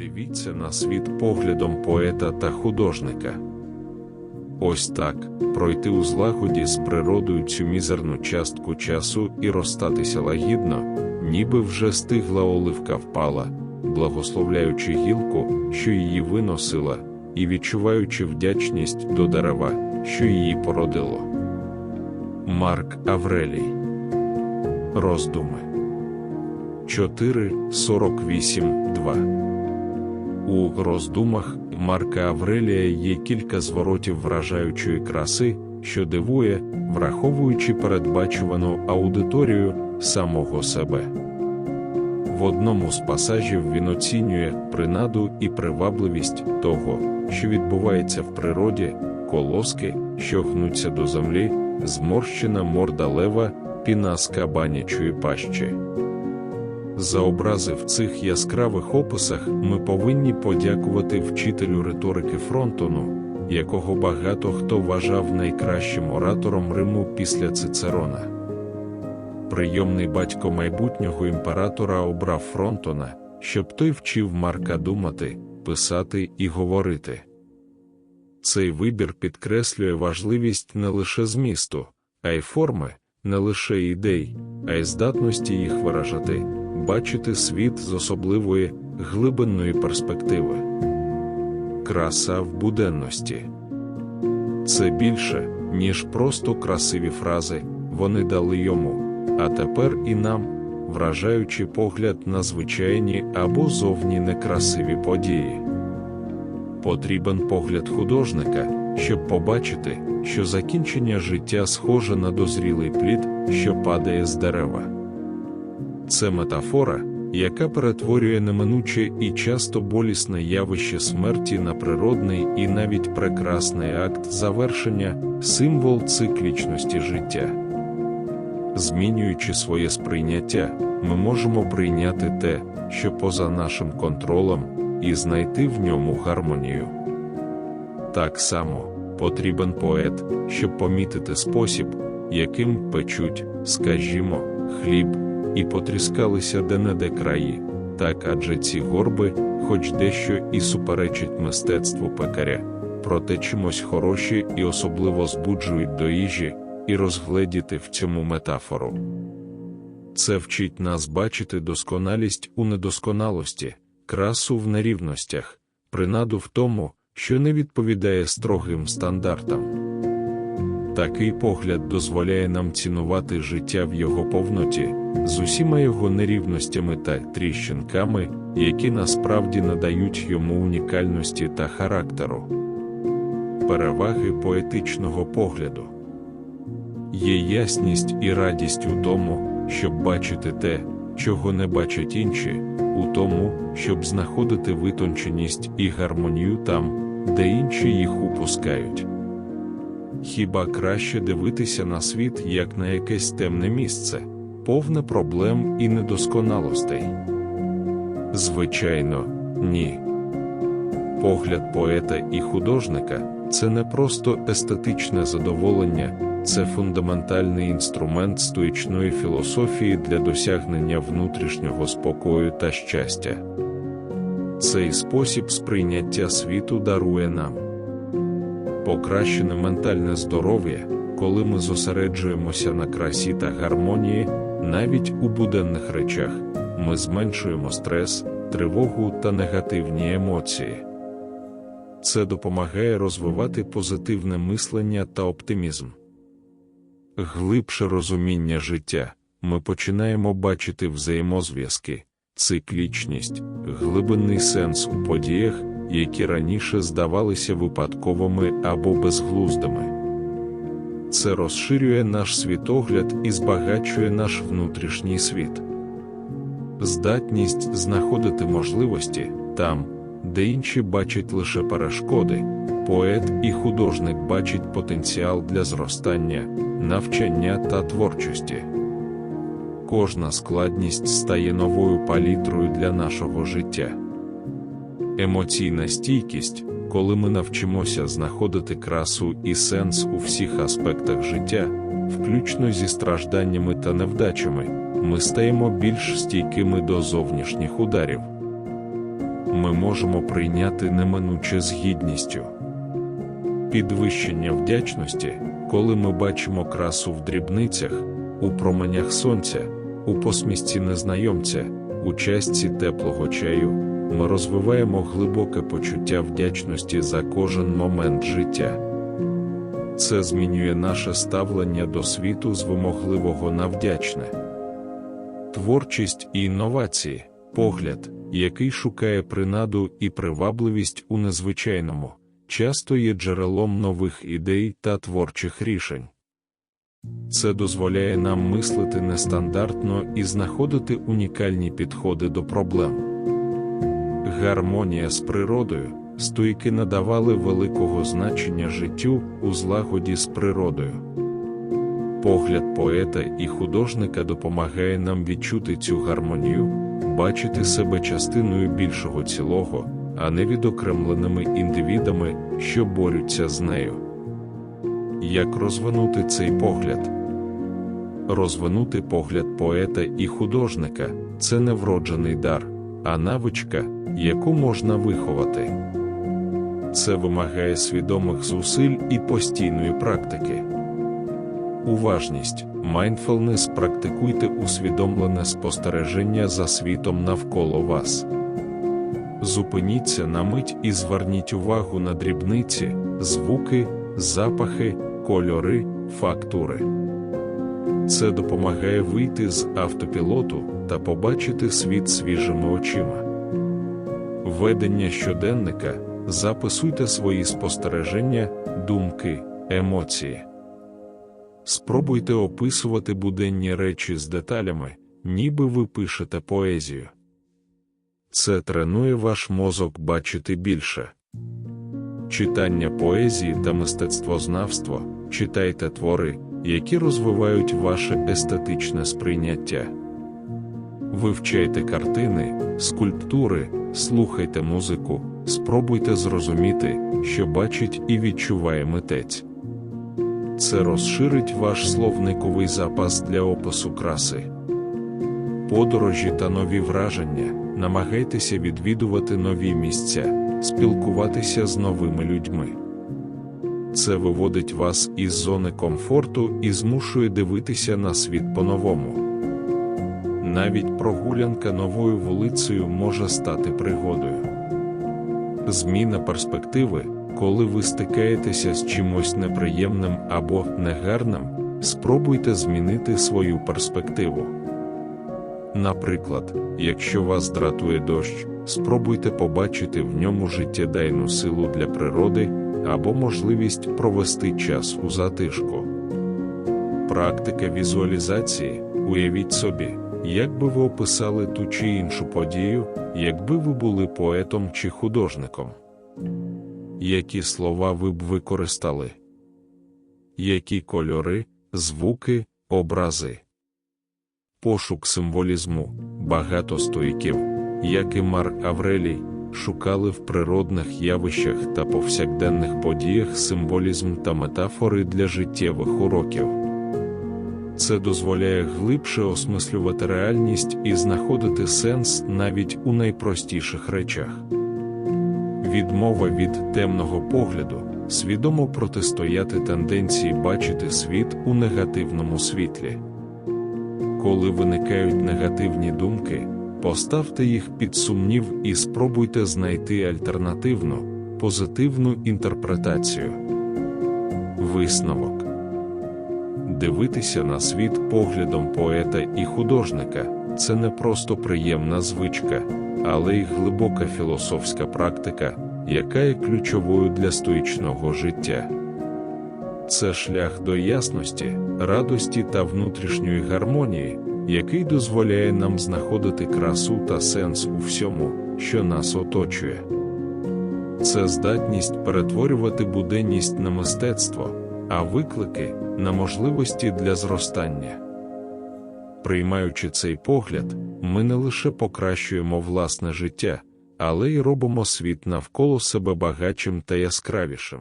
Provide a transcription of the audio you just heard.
Дивіться на світ поглядом поета та художника. Ось так пройти у злагоді з природою цю мізерну частку часу і розстатися лагідно, ніби вже стигла оливка впала, благословляючи гілку, що її виносила, і відчуваючи вдячність до дерева, що її породило. Марк Аврелій Роздуми 4.48.2 у роздумах Марка Аврелія є кілька зворотів вражаючої краси, що дивує, враховуючи передбачувану аудиторію самого себе. В одному з пасажів він оцінює принаду і привабливість того, що відбувається в природі, колоски, що гнуться до землі, зморщена морда лева, піна з пащі. За образи в цих яскравих описах ми повинні подякувати вчителю риторики Фронтону, якого багато хто вважав найкращим оратором Риму після Цицерона. Прийомний батько майбутнього імператора обрав Фронтона, щоб той вчив Марка думати, писати і говорити. Цей вибір підкреслює важливість не лише змісту, а й форми, не лише ідей, а й здатності їх виражати бачити світ з особливої глибинної перспективи. Краса в буденності це більше, ніж просто красиві фрази, вони дали йому, а тепер і нам, вражаючи погляд на звичайні або зовні некрасиві події. Потрібен погляд художника, щоб побачити, що закінчення життя схоже на дозрілий плід, що падає з дерева. Це метафора, яка перетворює неминуче і часто болісне явище смерті на природний і навіть прекрасний акт завершення, символ циклічності життя. Змінюючи своє сприйняття, ми можемо прийняти те, що поза нашим контролем, і знайти в ньому гармонію. Так само потрібен поет, щоб помітити спосіб, яким печуть, скажімо, хліб і потріскалися де-не-де краї, так адже ці горби, хоч дещо і суперечить мистецтву пекаря, проте чимось хороші і особливо збуджують до їжі, і розгледіти в цьому метафору. Це вчить нас бачити досконалість у недосконалості, красу в нерівностях, принаду в тому, що не відповідає строгим стандартам. Такий погляд дозволяє нам цінувати життя в його повноті, з усіма його нерівностями та тріщинками, які насправді надають йому унікальності та характеру. Переваги поетичного погляду є ясність і радість у тому, щоб бачити те, чого не бачать інші, у тому, щоб знаходити витонченість і гармонію там, де інші їх упускають. Хіба краще дивитися на світ як на якесь темне місце, повне проблем і недосконалостей? Звичайно, ні. Погляд поета і художника це не просто естетичне задоволення, це фундаментальний інструмент стоїчної філософії для досягнення внутрішнього спокою та щастя. Цей спосіб сприйняття світу дарує нам покращене ментальне здоров'я, коли ми зосереджуємося на красі та гармонії, навіть у буденних речах, ми зменшуємо стрес, тривогу та негативні емоції. Це допомагає розвивати позитивне мислення та оптимізм. Глибше розуміння життя ми починаємо бачити взаємозв'язки, циклічність, глибинний сенс у подіях, які раніше здавалися випадковими або безглуздими. Це розширює наш світогляд і збагачує наш внутрішній світ. Здатність знаходити можливості там, де інші бачать лише перешкоди, поет і художник бачать потенціал для зростання, навчання та творчості. Кожна складність стає новою палітрою для нашого життя. Емоційна стійкість, коли ми навчимося знаходити красу і сенс у всіх аспектах життя, включно зі стражданнями та невдачами, ми стаємо більш стійкими до зовнішніх ударів. ми можемо прийняти неминуче з гідністю. Підвищення вдячності, коли ми бачимо красу в дрібницях, у променях сонця, у посмішці незнайомця, у частці теплого чаю, ми розвиваємо глибоке почуття вдячності за кожен момент життя. Це змінює наше ставлення до світу з вимогливого на вдячне. Творчість і інновації погляд, який шукає принаду і привабливість у незвичайному, часто є джерелом нових ідей та творчих рішень. Це дозволяє нам мислити нестандартно і знаходити унікальні підходи до проблем. Гармонія з природою стойки надавали великого значення життю у злагоді з природою. Погляд поета і художника допомагає нам відчути цю гармонію, бачити себе частиною більшого цілого, а не відокремленими індивідами, що борються з нею. Як розвинути цей погляд? Розвинути погляд поета і художника це не вроджений дар, а навичка, яку можна виховати. Це вимагає свідомих зусиль і постійної практики. Уважність, майндфулнес практикуйте усвідомлене спостереження за світом навколо вас. Зупиніться на мить і зверніть увагу на дрібниці, звуки, запахи, кольори, фактури. Це допомагає вийти з автопілоту та побачити світ свіжими очима. Ведення щоденника записуйте свої спостереження, думки, емоції. Спробуйте описувати буденні речі з деталями, ніби ви пишете поезію. Це тренує ваш мозок бачити більше. Читання поезії та мистецтвознавство читайте твори, які розвивають ваше естетичне сприйняття. Вивчайте картини, скульптури, слухайте музику, спробуйте зрозуміти, що бачить і відчуває митець. Це розширить ваш словниковий запас для опису краси. Подорожі та нові враження намагайтеся відвідувати нові місця, спілкуватися з новими людьми. Це виводить вас із зони комфорту і змушує дивитися на світ по-новому. Навіть прогулянка новою вулицею може стати пригодою. Зміна перспективи, коли ви стикаєтеся з чимось неприємним або негарним, спробуйте змінити свою перспективу. Наприклад, якщо вас дратує дощ, спробуйте побачити в ньому життєдайну силу для природи або можливість провести час у затишку. Практика візуалізації, уявіть собі, як би ви описали ту чи іншу подію, якби ви були поетом чи художником. Які слова ви б використали? Які кольори, звуки, образи? Пошук символізму, багато стоїків, як і Марк Аврелій, шукали в природних явищах та повсякденних подіях символізм та метафори для життєвих уроків. Це дозволяє глибше осмислювати реальність і знаходити сенс навіть у найпростіших речах. Відмова від темного погляду свідомо протистояти тенденції бачити світ у негативному світлі. Коли виникають негативні думки, поставте їх під сумнів і спробуйте знайти альтернативну, позитивну інтерпретацію. Висновок Дивитися на світ поглядом поета і художника це не просто приємна звичка, але й глибока філософська практика, яка є ключовою для стоїчного життя. Це шлях до ясності, радості та внутрішньої гармонії, який дозволяє нам знаходити красу та сенс у всьому, що нас оточує. Це здатність перетворювати буденність на мистецтво, а виклики на можливості для зростання. Приймаючи цей погляд, ми не лише покращуємо власне життя, але й робимо світ навколо себе багатшим та яскравішим.